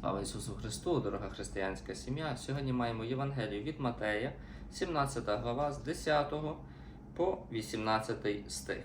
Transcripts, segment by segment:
Слава Ісусу Христу, дорога християнська сім'я. Сьогодні маємо Євангелію від Матея, 17 глава з 10 по 18 стих.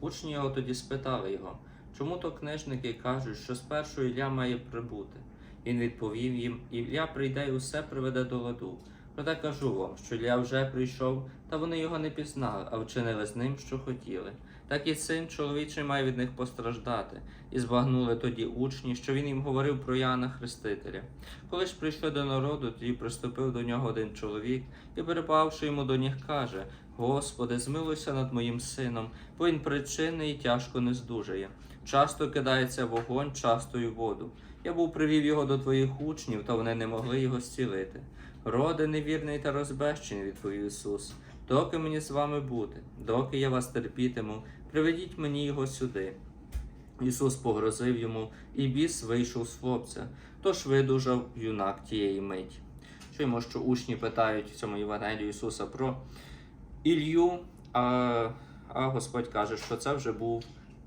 Учні його тоді спитали його, чому то книжники кажуть, що спершу Ілля має прибути. Він відповів їм: Ілля прийде і усе приведе до ладу. Проте кажу вам, що Ілля вже прийшов, та вони його не пізнали, а вчинили з ним, що хотіли. Так і син чоловічий має від них постраждати. І збагнули тоді учні, що він їм говорив про Яна Хрестителя. Коли ж прийшли до народу, тоді приступив до нього один чоловік і, перепавши йому до ніг, каже: Господи, змилуйся над моїм сином, бо він причинний і тяжко не здужає. Часто кидається вогонь, часто й воду. Я був привів його до твоїх учнів, та вони не могли його зцілити. Роде невірний та розбещений, відповів Ісус. Доки мені з вами бути, доки я вас терпітиму, приведіть мені його сюди. Ісус погрозив йому, і біс вийшов з хлопця, тож видужав юнак тієї миті. Чуємо, що учні питають в цьому Євангелію Ісуса про Ілью, а, а Господь каже, що це вже був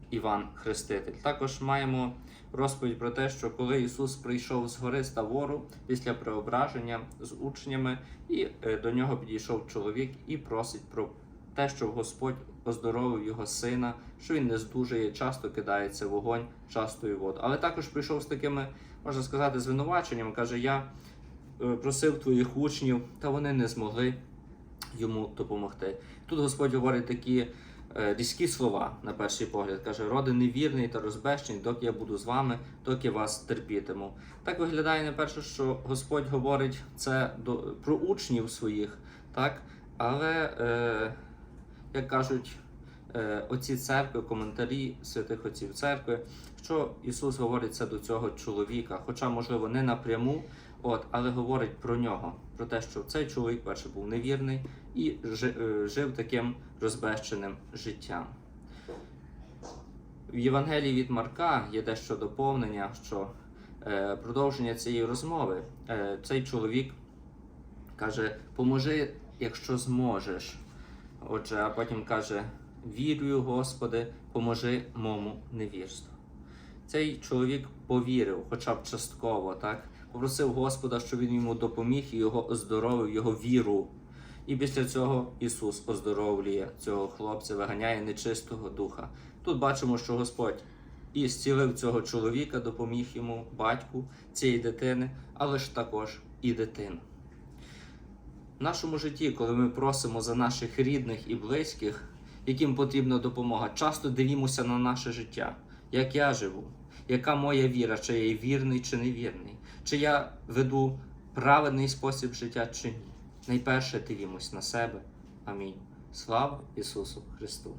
Іван Хреститель. Також маємо розповідь про те, що коли Ісус прийшов з гори Ставору після преображення з учнями, і е, до нього підійшов чоловік і просить про те, щоб Господь оздоровив його сина, що він не здужує, часто кидається вогонь, часто і воду. Але також прийшов з такими, можна сказати, звинуваченнями. каже: Я е, просив твоїх учнів, та вони не змогли йому допомогти. Тут Господь говорить такі різкі слова на перший погляд. Каже, роди невірний та розбещений, доки я буду з вами, доки вас терпітиму. Так виглядає не перше, що Господь говорить це до, про учнів своїх, так? але, е, як кажуть, е, оці церкви, коментарі святих отців церкви, що Ісус говорить це до цього чоловіка, хоча, можливо, не напряму, от, але говорить про нього, про те, що цей чоловік перше був невірний і е, жив таким розбещеним життям. В Євангелії від Марка є дещо доповнення, що е, продовження цієї розмови. Е, цей чоловік каже: Поможи, якщо зможеш. Отже, а потім каже: Вірую, Господи, поможи мому невірству. Цей чоловік повірив, хоча б частково, так? Попросив Господа, щоб він йому допоміг і його оздоровив, його віру. І після цього Ісус оздоровлює цього хлопця, виганяє нечистого духа. Тут бачимо, що Господь і зцілив цього чоловіка, допоміг йому, батьку цієї дитини, але ж також і дитину. В нашому житті, коли ми просимо за наших рідних і близьких, яким потрібна допомога, часто дивімося на наше життя, як я живу, яка моя віра, чи я є вірний чи невірний, чи я веду правильний спосіб життя чи ні. Найперше дивімось на себе. Амінь. Слава Ісусу Христу!